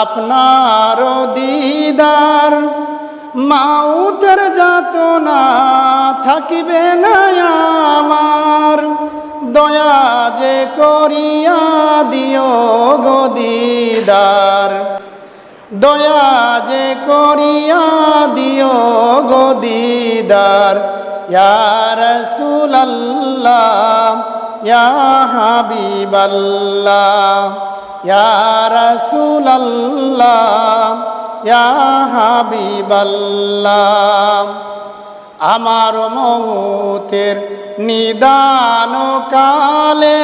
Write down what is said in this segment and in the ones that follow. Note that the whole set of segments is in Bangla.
আপনার দিদার মাউতের যাতনা থাকিবে না আমার। দয়া যে করিয়া দিও গো দিদার। দয়া যে করিয়া দিও গো দিদার। ইয়া রাসূলুল্লাহ, ইয়া হাবিবাল্লাহ। হাবিবাল্লাহ, আমার মৌতের নিদান কালে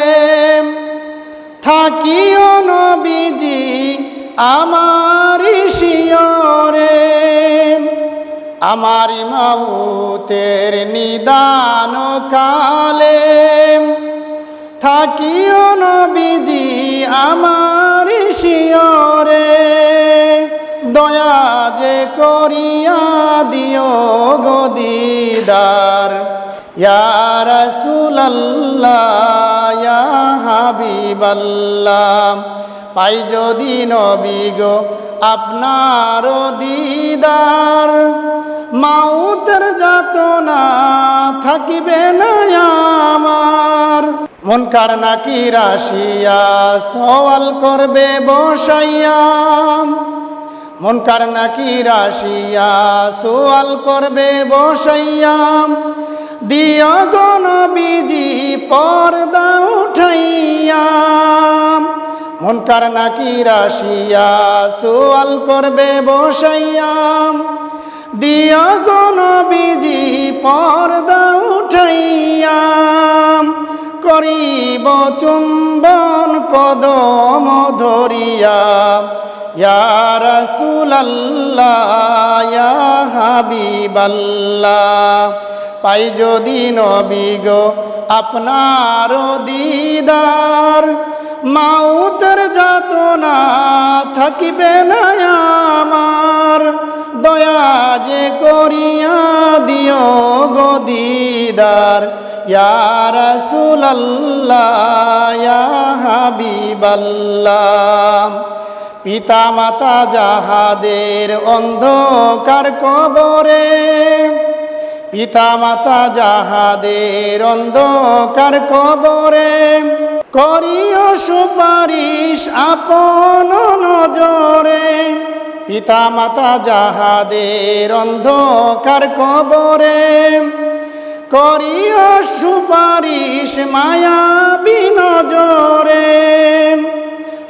থাকিও নবীজি আমার শিয়রে, আমার মৌতের নিদান কালে থাকিও নবীজি আমার শিয়রে, দয়া যে করিয়া দিও গো দিদার। ইয়া রাসূলুল্লাহ হাবিবাল্লাহ, পাই যদি নবী গো আপনার দিদার, মাউতের যাতনা থাকিবে না আমার মন কার নাকি রাশিয়া? সওয়াল করবে বসাইয়া। মন কার নাকি রাশিয়া? সোয়াল করবে বসাইয়া। দিয় গণ বিজি পর্দা উঠাইয়া। মন কার নাকি রাশিয়া? সোয়াল করবে বসাইয়া। দিয় গণ বিজি পর্দা উঠাইয়া। করিব চুম্বন কদম ধরিয়া। ইয়া হাবিবাল্লাহ, পাই যদি নবী গো আপনার দিদার, মাউতের যাতনা থাকিবে না আমার। দয়া যে করিয়া দিও গো দিদার পিতা মাতা যাহাদের অন্ধকার কবরে পিতা মাতা যাহাদের অন্ধকার কবরে, করিও সুপারিশ আপন নজরে। পিতা মাতা যাহাদের অন্ধকার কবরে করিও সুপারিশ মায়া বিনজরে।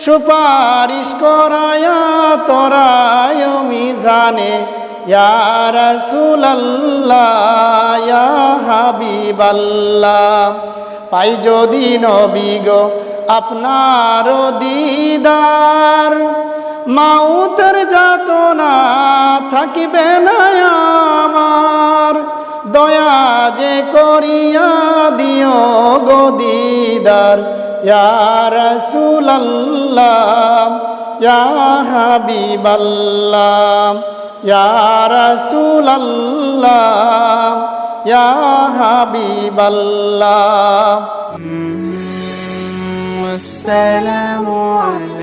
সুপারিশ করায়া তোরায় মিজানে হাবিবাল্লাহ। পাই যদি নবী আপনার দিদার, মাউতের যাতনা থাকিবে না আমার। দয়া যে করিয়া দিও গো দিদার ইয়া রাসূলুল্লাহ ইয়া হাবিবাল্লাহ ইয়া রাসূলুল্লাহ ইয়া হাবিবাল্লাহ والسلام على